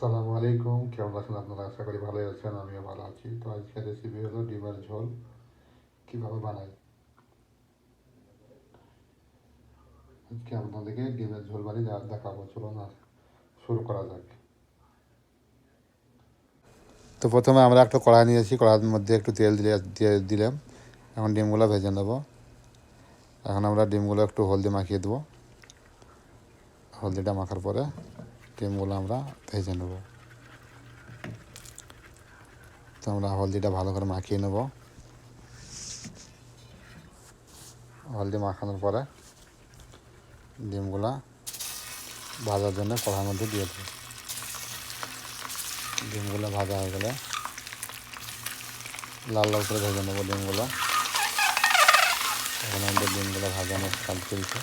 আসসালামু আলাইকুম। কেমন আছেন আপনারা? আশা করি ভালোই আছেন, আমিও ভালো আছি। তো আজকের রেসিপি হলো ডিমের ঝোল। কীভাবে বানাই? আজকে আপনাদেরকে ডিমের ঝোল বানিয়ে দেখাবো। চলুন শুরু করা যাক। তো প্রথমে আমরা একটা কড়াই নিয়েছি। কড়াইয়ের মধ্যে একটু তেল দিলে, দিয়ে দিলাম। এখন ডিমগুলো ভেজে নেব। এখন আমরা ডিমগুলো একটু হলদি মাখিয়ে দেবো। হলদিটা মাখার পরে ডিমগুলো আমরা ভেজে নেব। তো আমরা হলদিটা ভালো করে মাখিয়ে নেব। হলদি মাখানোর পরে ডিমগুলা ভাজার জন্য কড়ার মধ্যে দিয়ে দেবো। ডিমগুলো ভাজা হয়ে গেলে লাল লাল করে ভেজে নেব ডিমগুলো। এখন আমাদের ডিমগুলো ভাজানোর কাজ চলছে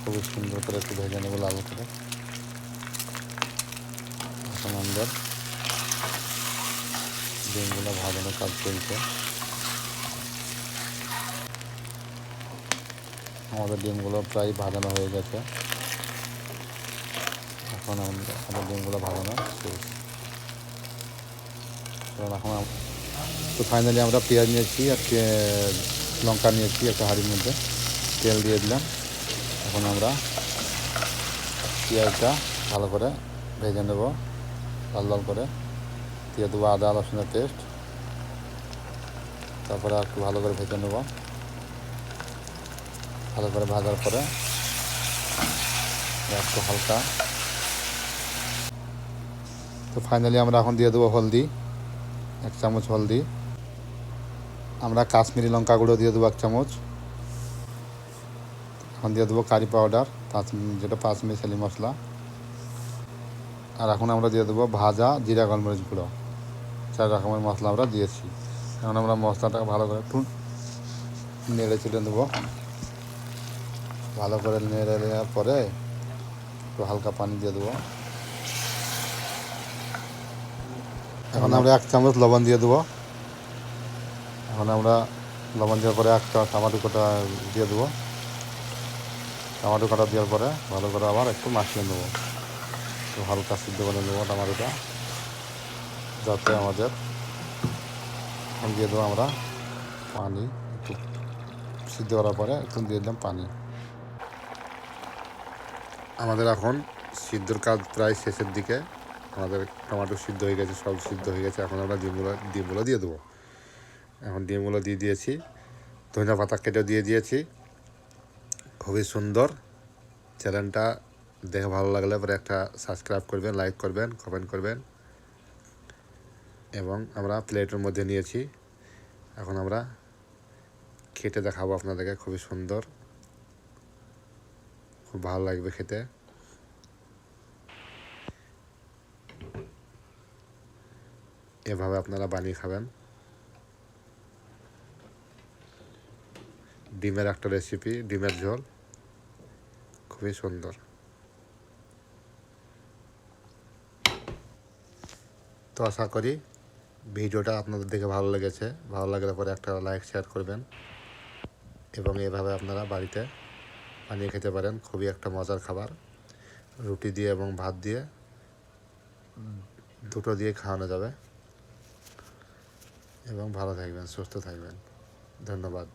খুবই সুন্দর করে একটু ভেজে নেব লাল করে। এখন আমাদের ডিমগুলো ভাজানোর কাজ চলছে। আমাদের ডিমগুলো প্রায় ভাজানো হয়ে গেছে। এখন আমাদের ডিমগুলো ভাজানো শেষ। কারণ এখন তো ফাইনালি আমরা পেঁয়াজ নিয়েছি, আর লঙ্কা নিয়েছি একটা হাঁড়ির মধ্যে। তেল দিয়ে দিলাম। এখন আমরা পেঁয়াজটা ভালো করে ভেজে নেব, লাল লাল করে। দিয়ে দেবো আদা, রসুনের পেস্ট। তারপরে একটু ভালো করে ভেজে নেব। ভালো করে ভাজার পরে একটু হালকা। তো ফাইনালি আমরা এখন দিয়ে দেবো হলদি, এক চামচ হলদি। আমরা কাশ্মীরি লঙ্কা গুঁড়ো দিয়ে দেবো এক চামচ। এখন দিয়ে দেবো কারি পাউডার পাঁচ যেটা পাঁচ মিশালি মশলা। আর এখন আমরা দিয়ে দেবো ভাজা জিরা গোলমরিচ গুঁড়ো। চার রকমের মশলা আমরা দিয়েছি। এখন আমরা মশলাটা ভালো করে একটু নেড়ে চেড়ে দেবো ভালো করে নেড়ে নেওয়ার পরে একটু হালকা পানি দিয়ে দেবো। এখন আমরা এক চামচ লবণ দিয়ে দেবো। এখন আমরা লবণ দেওয়ার পরে একটা টমাটো কটা দিয়ে দেবো। টমাটো কাটা দেওয়ার পরে ভালো করে আবার একটু মাখিয়ে নেব। একটু হালকা সিদ্ধ করে নেব টমাটোটা, যাতে আমাদের দিয়ে দেবো আমরা পানি একটু সিদ্ধ করার পরে একটু দিয়ে দিলাম পানি। আমাদের এখন সিদ্ধর কাজ প্রায় শেষের দিকে। আমাদের টমাটো সিদ্ধ হয়ে গেছে, সব সিদ্ধ হয়ে গেছে। এখন আমরা ডিমগুলো ডিমগুলো দিয়ে দেবো। এখন ডিমগুলো দিয়ে দিয়েছি। ধনিয়া পাতা কেটে দিয়ে দিয়েছি। খুবই সুন্দর। চ্যানেলটা দেখে ভালো লাগলে পরে একটা সাবস্ক্রাইব করবেন লাইক করবেন কমেন্ট করবেন। এবং আমরা প্লেটের মধ্যে নিয়েছি। এখন আমরা খেতে দেখাবো আপনাদেরকে, খুবই সুন্দর। খুব ভালো লাগবে খেতে। এভাবে আপনারা বানিয়ে খাবেন। ডিমের একটা রেসিপি ডিমের ঝোল। খুবই সুন্দর। তো আশা করি ভিডিওটা আপনাদের দেখে ভালো লেগেছে। ভালো লাগলে পরে একটা লাইক শেয়ার করবেন। এবং এভাবে আপনারা বাড়িতে বানিয়ে খেতে পারেন। খুবই একটা মজার খাবার। রুটি দিয়ে এবং ভাত দিয়ে দুটো দিয়ে খাওয়ানো যাবে। এবং ভালো থাকবেন, সুস্থ থাকবেন। ধন্যবাদ।